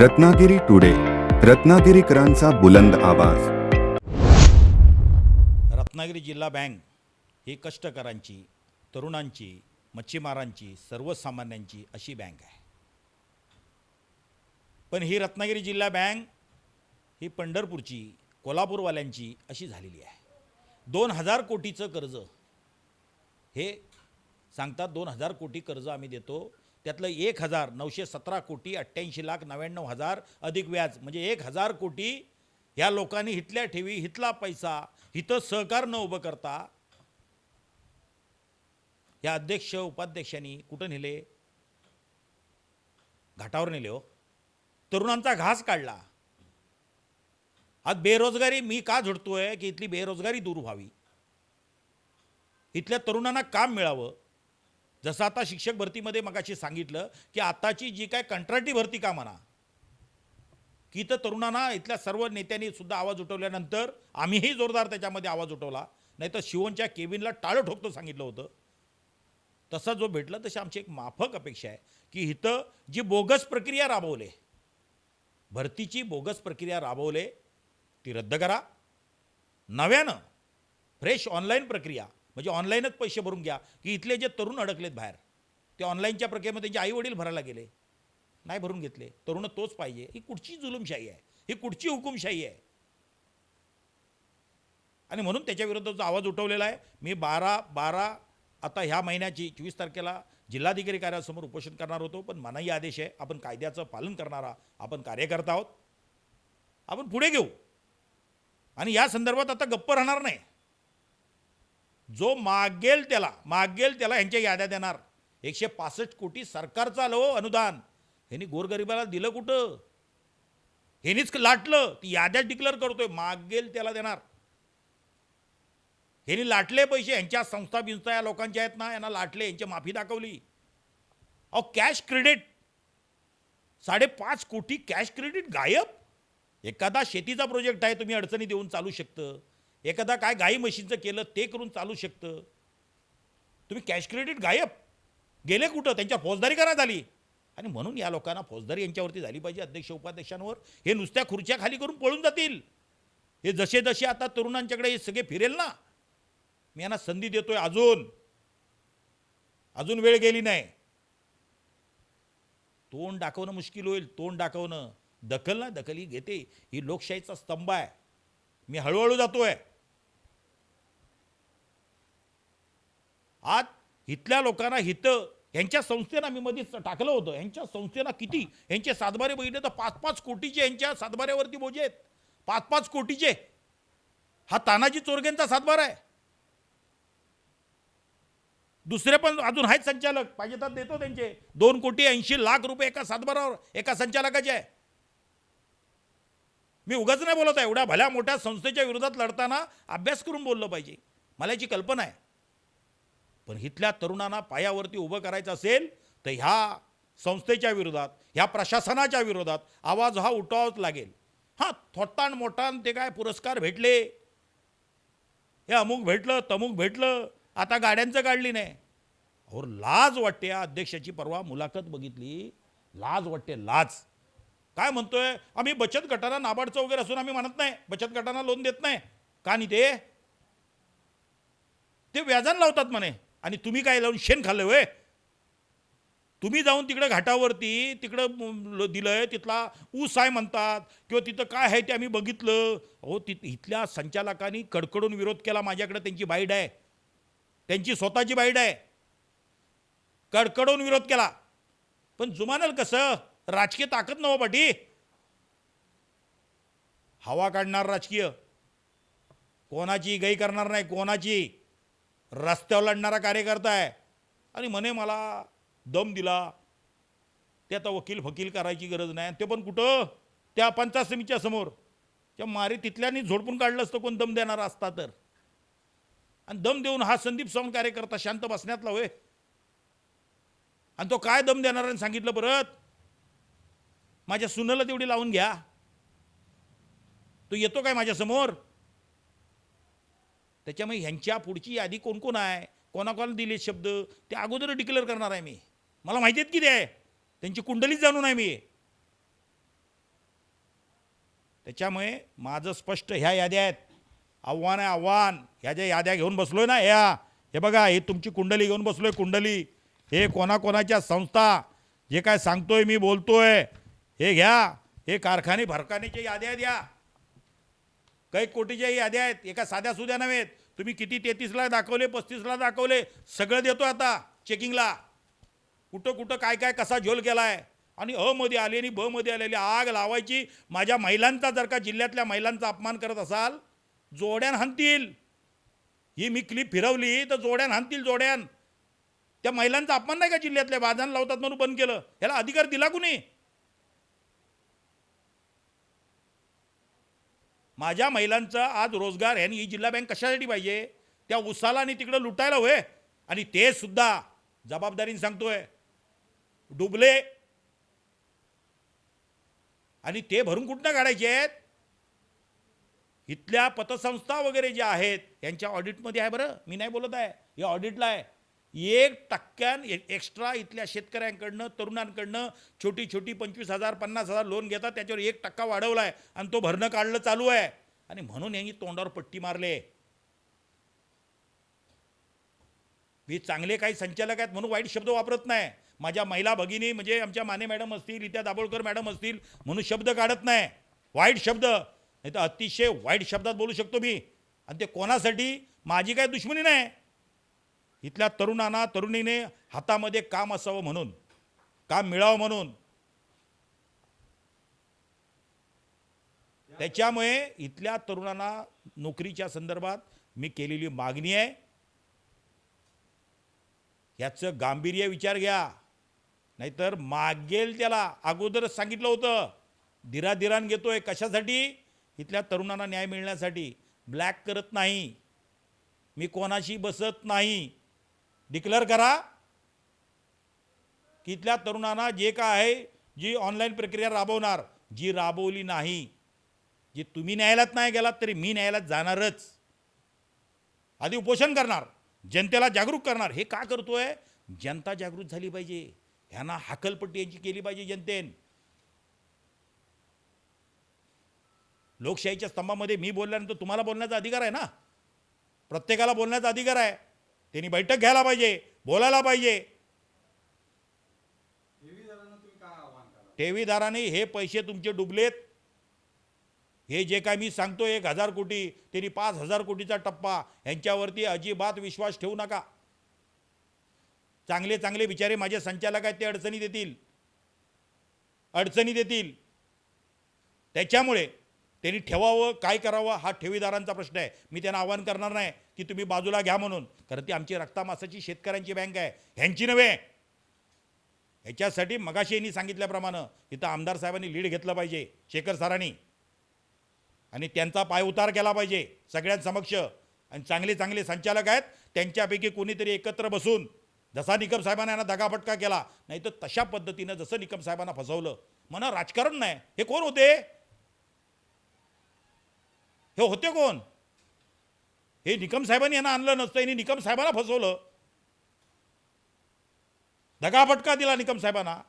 Ratnagiri today रत्नागिरीकरांचा बुलंद आवाज. रत्नागिरी जिल्हा बँक ही कष्टकरांची तरुणांची मच्छीमारांची सर्वसामान्यांची अशी बँक आहे. पण ही रत्नागिरी जिल्हा बँक ही पंढरपूरची कोल्हापूरवाल्यांची अशी झालेली आहे. दोन हजार कोटीचं कर्ज हे सांगतात दोन हजार कोटी कर्ज आम्ही देतो त्यातलं एक हजार नऊशे सतरा कोटी अठ्ठ्याऐंशी लाख नव्याण्णव हजार अधिक व्याज. म्हणजे एक हजार कोटी ह्या लोकांनी हितल्या ठेवी हितला पैसा हिथं सहकार न उभं करता. या अध्यक्ष उपाध्यक्षांनी कुठं नेले? घाटावर नेले हो. तरुणांचा घास काढला. आज बेरोजगारी मी का झुडतोय की इथली बेरोजगारी दूर व्हावी? इथल्या तरुणांना काम मिळावं. जसं आता शिक्षक भरतीमध्ये मगाशी सांगितलं की आताची जी काय कंत्राटी भरती का म्हणा की तर तरुणांना इथल्या सर्व नेत्यांनी सुद्धा आवाज उठवल्यानंतर आम्हीही जोरदार त्याच्यामध्ये आवाज उठवला. नाही तर शिवनच्या केबिनला टाळं ठोकतो सांगितलं होतं. तसा जो भेटला तशी आमची एक माफक अपेक्षा आहे की इथं जी बोगस प्रक्रिया राबवले भरतीची बोगस प्रक्रिया राबवले ती रद्द करा. नव्यानं फ्रेश ऑनलाईन प्रक्रिया म्हणजे ऑनलाईनच पैसे भरून घ्या की इथले जे तरुण अडकलेत बाहेर ते ऑनलाईनच्या प्रक्रियेमध्ये त्यांचे आई वडील भरायला गेले नाही भरून घेतले. तरुण तोच पाहिजे. ही कुठची जुलुमशाही आहे? ही कुठची हुकुमशाही आहे? आणि म्हणून त्याच्या जो आवाज उठवलेला आहे मी बारा बारा आता ह्या महिन्याची चोवीस तारखेला जिल्हाधिकारी कार्यालयासमोर उपोषण करणार होतो पण मनाई आदेश आहे आपण कायद्याचं पालन करणारा आपण कार्यकर्ता आहोत. आपण पुढे घेऊ. आणि या संदर्भात आता गप्प राहणार नाही. जो मागेल त्याला मागेल त्याला यांच्या याद्या देणार. एकशे पासष्ट कोटी सरकारचं आलं हो अनुदान. ह्यांनी गोरगरिबाला दिलं कुठं? ह्यांनीच लाटलं. ती याद्या डिक्लेअर करतोय मागेल त्याला देणार. ह्यांनी लाटले पैसे यांच्या संस्था बिंस्था या लोकांच्या आहेत ना यांना लाटले यांची माफी दाखवली. अहो कॅश क्रेडिट साडेपाच कोटी कॅश क्रेडिट गायब. एखादा शेतीचा प्रोजेक्ट आहे तुम्ही अडचणी देऊन चालू शकतं. एखादा काय गाई म्हशींचं केलं ते करून चालू शकतं. तुम्ही कॅश क्रेडिट गायब. गेले कुठं? त्यांच्या फौजदारी करा झाली आणि म्हणून या लोकांना फौजदारी यांच्यावरती झाली पाहिजे अध्यक्ष उपाध्यक्षांवर. हे नुसत्या खुर्च्या खाली करून पळून जातील. हे जसे जसे आता तरुणांच्याकडे हे सगळे फिरेल ना. मी यांना संधी देतोय अजून. अजून वेळ गेली नाही. तोंड दाखवणं मुश्किल होईल. तोंड दाखवणं. दखल ना दखल ही घेते. ही लोकशाहीचा स्तंभ आहे. मी हळूहळू जातो आहे आज इथल्या लोकांना हितं यांच्या संस्थेनं आम्ही मध्येच टाकलं होतं. यांच्या संस्थेनं किती? यांचे सातबारे बघितले तर पाच पाच कोटीचे यांच्या सातबाऱ्यावरती बोजे आहेत. पाच पाच कोटीचे. हा तानाजी चोरगेंचा सातबारा आहे. दुसरे पण अजून आहेत संचालक. पाहिजे तर देतो त्यांचे. दोन कोटी ऐंशी लाख रुपये एका सातबारावर एका संचालकाचे आहे. मी उगाच नाही बोलत आहे. एवढ्या भल्या मोठ्या संस्थेच्या विरोधात लढताना अभ्यास करून बोललं पाहिजे. मला याची कल्पना आहे. पण इथल्या तरुणांना पायावरती उभं करायचं असेल तर ह्या संस्थेच्या विरोधात ह्या प्रशासनाच्या विरोधात आवाज हा उठवावाच लागेल. हां थोट्टान मोठान ते काय पुरस्कार भेटले? हे अमुक भेटलं तमुक भेटलं आता गाड्यांचं काढली नाही. और लाज वाटते या अध्यक्षाची परवा मुलाखत बघितली. लाज वाटते लाज. काय म्हणतोय? आम्ही बचत गटांना नाबार्डचं वगैरे असून आम्ही म्हणत नाही बचत गटांना लोन देत नाही. का नाही ते? ते व्याजान लावतात म्हणे. आणि तुम्ही काय लावून शेण खाल्लं वय तुम्ही जाऊन तिकडे घाटावरती तिकडं दिलंय तिथला ऊस आहे म्हणतात किंवा तिथं काय आहे ते आम्ही बघितलं. अहो तिथ इथल्या संचालकांनी कडकडून विरोध केला माझ्याकडे त्यांची बाईड आहे. त्यांची स्वतःची बाईड आहे. कडकडून विरोध केला. पण जुमानल कसं? राजकीय ताकद नव पाठी हवा काढणार राजकीय. कोणाची गई करणार नाही कोणाची? रस्त्यावर लढणारा कार्यकर्ता आहे. आणि म्हणे मला दम दिला. ते आता वकील फकील करायची गरज नाही. ते पण कुठं? त्या पंचायत समितीच्या समोर. त्या मारी तिथल्यानी झोडपून काढलं असतं कोण दम देणारा असता तर. आणि दम देऊन हा संदीप सावंत कार्यकर्ता शांत बसण्यातला होय. आणि तो काय दम देणाऱ्याने सांगितलं परत? माझ्या सुनेला तेवढी लावून घ्या. तो येतो काय माझ्यासमोर? त्याच्यामुळे ह्यांच्या पुढची यादी कोण कोण आहे? कोणाकोणाला दिले शब्द? ते अगोदर डिक्लेअर करणार आहे मी. मला माहिती आहेत की ते? आहे त्यांची कुंडलीच जाणून आहे मी. त्याच्यामुळे माझं स्पष्ट ह्या याद्या आहेत. आव्हान आहे आव्हान. ह्या ज्या याद्या घेऊन बसलोय ना ह्या. हे बघा हे तुमची कुंडली घेऊन बसलोय कुंडली. हे कोणाकोणाच्या संस्था जे काय सांगतोय मी बोलतोय. हे घ्या. हे कारखाने भरखानेच्या याद्या द्या. काही कोटीच्या याद्या आहेत. एका साध्या सुद्या नव्हेत तुम्ही किती तेहतीसला दाखवले पस्तीसला दाखवले सगळं देतो आता चेकिंगला कुठं कुठं काय काय कसा झोल केलाय? आणि अमध्ये आली आले आणि ब मध्ये आलेली आग लावायची. माझ्या महिलांचा जर का जिल्ह्यातल्या महिलांचा अपमान करत असाल जोड्यान हाणतील. ही मी क्लिप फिरवली तर जोड्यान हाणतील जोड्यान. त्या महिलांचा अपमान नाही का जिल्ह्यातल्या बाजान लावतात म्हणून बंद केलं? ह्याला अधिकार दिला कुणी? माझ्या महिलांचा आज रोजगार ह्यांनी ही जिल्हा बँक कशासाठी पाहिजे? त्या उसाला आणि तिकडं लुटायला होय आणि ते सुद्धा जबाबदारीने सांगतोय. डुबले. आणि ते भरून कुठनं काढायचे आहेत? इथल्या पतसंस्था वगैरे ज्या आहेत यांच्या ऑडिटमध्ये आहे बरं. मी नाही बोलत आहे. हे ऑडिटला आहे. एक टक्क्यान एक्स्ट्रा इथल्या शेतकऱ्यांकडनं तरुणांकडनं छोटी छोटी पंचवीस हजार पन्नास हजार लोन घेतात त्याच्यावर एक टक्का वाढवला आहे आणि तो भरणं काढलं चालू आहे. आणि म्हणून यांनी तोंडावर पट्टी मारले. मी चांगले काही संचालक आहेत म्हणून वाईट शब्द वापरत नाही. माझ्या महिला भगिनी म्हणजे आमच्या माने मॅडम असतील रित्या दाभोळकर मॅडम असतील म्हणून शब्द काढत नाही. वाईट शब्द. नाही तर अतिशय वाईट शब्दात बोलू शकतो मी. आणि ते कोणासाठी? माझी काही दुश्मनी नाही. इथल्या तरुणांना तरुणीने हातामध्ये काम असावं म्हणून काम मिळावं म्हणून. त्याच्यामुळे इथल्या तरुणांना नोकरीच्या संदर्भात मी केलेली मागणी आहे. याचं गांभीर्य विचार घ्या. नाहीतर मागेल त्याला. अगोदरच सांगितलं होतं धीराधीरान घेतोय कशासाठी? इथल्या तरुणांना न्याय मिळण्यासाठी. ब्लॅक करत नाही. मी कोणाशी बसत नाही. डिक्लेअर करा. की इथल्या तरुणांना जे काय आहे जी ऑनलाईन प्रक्रिया राबवणार जी राबवली नाही जी तुम्ही न्यायालयात नाही गेलात तरी मी न्यायालयात जाणारच. आधी उपोषण करणार जनतेला जागरूक करणार. हे का करतोय? जनता जागृत झाली पाहिजे. ह्यांना हाकलपट्टी यांची केली पाहिजे जनतेन. लोकशाहीच्या स्तंभामध्ये मी बोलल्यानंतर तुम्हाला बोलण्याचा अधिकार आहे ना? प्रत्येकाला बोलण्याचा अधिकार आहे. त्यांनी बैठक घ्यायला पाहिजे बोलायला पाहिजे. ठेवीदारांनी हे पैसे तुमचे डुबलेत. हे जे काय मी सांगतो एक हजार कोटी त्यांनी पाच हजार कोटीचा टप्पा ह्यांच्यावरती अजिबात विश्वास ठेवू नका. चांगले चांगले बिचारे माझे संचालक आहेत ते अडचणी देतील अडचणी देतील त्याच्यामुळे त्यांनी ठेवावं काय करावं हा ठेवीदारांचा प्रश्न आहे. मी त्यांना आवाहन करणार नाही की तुम्ही बाजूला घ्या म्हणून. कारण ती आमची रक्तामासाची शेतकऱ्यांची बँक आहे. ह्यांची नव्हे. ह्याच्यासाठी मगाशी यांनी सांगितल्याप्रमाणे इथं आमदार साहेबांनी लीड घेतलं पाहिजे शेखर सरांनी. आणि त्यांचा पाय उतार केला पाहिजे सगळ्यांसमक्ष. आणि चांगले चांगले संचालक आहेत. त्यांच्यापैकी कोणीतरी एकत्र बसून जसा निकम साहेबांना यांना दगाफटका केला नाही तर तशा पद्धतीनं जसं निकम साहेबांना फसवलं. म्हणा राजकारण नाही. हे कोण होते? हे होते कोण? हे निकम साहेबांनी यांना आणलं नसतं यांनी निकम साहेबांना फसवलं. दगाफटका दिला निकम साहेबांना.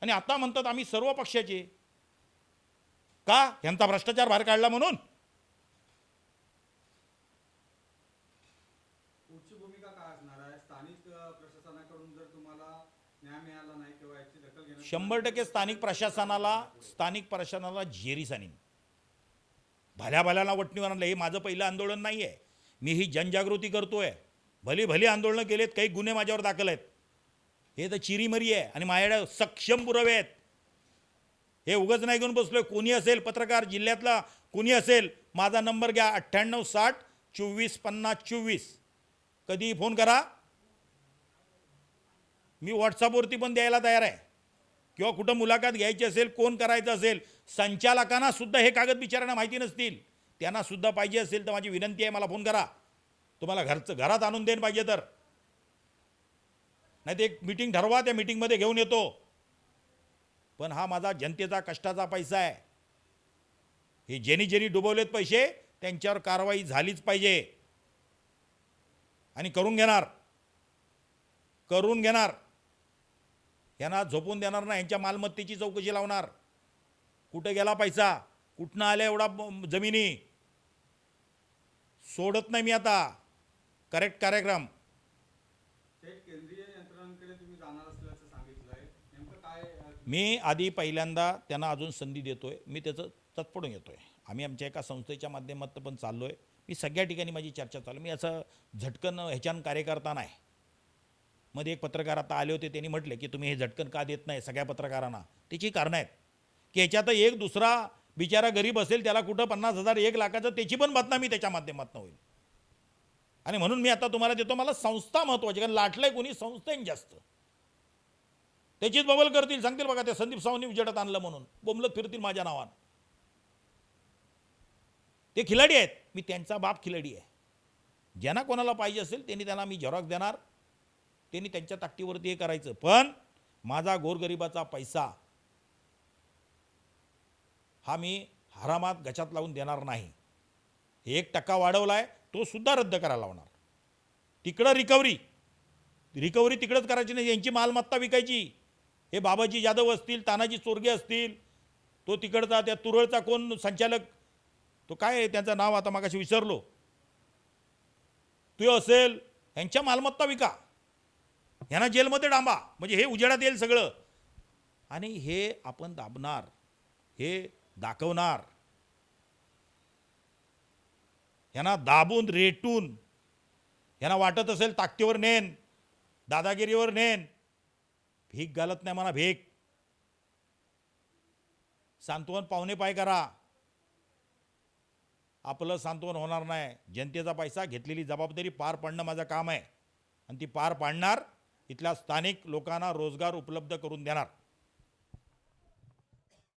आणि आता म्हणतात आम्ही सर्व पक्षाचे. का? यांचा भ्रष्टाचार बाहेर काढला म्हणून. शंभर टक्के स्थानिक प्रशासनाला स्थानिक प्रशासनाला जेरी सानीन भल्या भल्याला वटणीवर आणलं. हे माझं पहिलं आंदोलन नाही आहे मी ही जनजागृती करतो आहे भली भली आंदोलनं केलेत काही गुन्हे माझ्यावर दाखल आहेत. हे तर चिरीमरी आहे आणि माझ्याकडे सक्षम पुरावे आहेत. हे उगच नाही घेऊन बसलो कोणी असेल पत्रकार जिल्ह्यातला कोणी असेल माझा नंबर घ्या. अठ्ठ्याण्णव साठ चोवीस पन्नास चोवीस. कधीही फोन करा. मी व्हॉट्सअपवरती पण द्यायला तयार आहे. किंवा कुठं मुलाखत घ्यायची असेल कोण करायचं असेल संचालकांना सुद्धा हे कागद बिचारांना माहिती नसतील. त्यांना सुद्धा पाहिजे असेल तर माझी विनंती आहे मला फोन करा. तुम्हाला घरचं घरात आणून देईन पाहिजे तर. नाही ते एक मीटिंग ठरवा त्या मीटिंगमध्ये घेऊन येतो. पण हा माझा जनतेचा कष्टाचा पैसा आहे. हे ज्यांनी ज्यांनी डुबवलेत पैसे त्यांच्यावर कारवाई झालीच पाहिजे. आणि करून घेणार. करून घेणार. यांना झोपून देणार ना यांच्या मालमत्तेची चौकशी लावणार. कुठे गेला पैसा? कुठनं आल्या एवढा जमिनी? सोडत नाही मी आता. करेक्ट कार्यक्रम. मी आधी पहिल्यांदा त्यांना अजून संधी देतोय. मी त्याचं तत्पडून येतोय आम्ही आमच्या एका संस्थेच्या माध्यमातून पण चाललो आहे मी सगळ्या ठिकाणी माझी चर्चा चालू आहे. मी असं झटकन ह्याच्यानं कार्यकर्ता नाही. मध्ये एक पत्रकार आता आले होते. त्यांनी म्हटले की तुम्ही हे झटकन का देत नाही? सगळ्या पत्रकारांना. त्याची कारणं आहेत. की ह्याच्यात एक दुसरा बिचारा गरीब असेल त्याला कुठं पन्नास हजार एक लाखाचं त्याची पण बदनामी त्याच्या माध्यमातून होईल. आणि म्हणून मी आता तुम्हाला देतो मला संस्था महत्त्वाची कारण लाटलंय कोणी संस्थेन जास्त. त्याचीच बबल करतील सांगतील बघा ते संदीप सावनी उजेडात आणलं म्हणून. बोंबलत फिरतील माझ्या नावानं. ते खिलाडी आहेत. मी त्यांचा बाप खिलाडी आहे. ज्यांना कोणाला पाहिजे असेल त्यांनी त्यांना मी झेरॉक्स देणार. त्यांनी त्यांच्या ताकदीवरती हे करायचं. पण माझा गोरगरिबाचा पैसा हा मी हरामात गचात लावून देणार नाही. एक टक्का वाढवला आहे तो सुद्धा रद्द करायला लावणार. तिकडं रिकव्हरी रिकव्हरी तिकडंच करायची नाही यांची मालमत्ता विकायची. हे बाबाजी जाधव असतील तानाजी चोरगे असतील तो तिकडचा त्या तुरळचा कोण संचालक? तो काय आहे त्यांचं नाव आता मागाशी विसरलो. तो असेल यांच्या मालमत्ता विका. यांना जेलमध्ये डांबा म्हणजे हे उजेडात येईल सगळं. आणि हे आपण दाबणार हे दाखवणार. यांना दाबून रेटून यांना वाटत असेल ताकदीवर नेन दादागिरीवर नेन भीक घालत नाही मला भीक. सांत्वन पाहुणे पाय करा. आपलं सांत्वन होणार नाही. जनतेचा पैसा घेतलेली जबाबदारी पार पाडणं माझं काम आहे. आणि ती पार पाडणार इथल्या स्थानिक लोकांना रोजगार उपलब्ध करून देणार.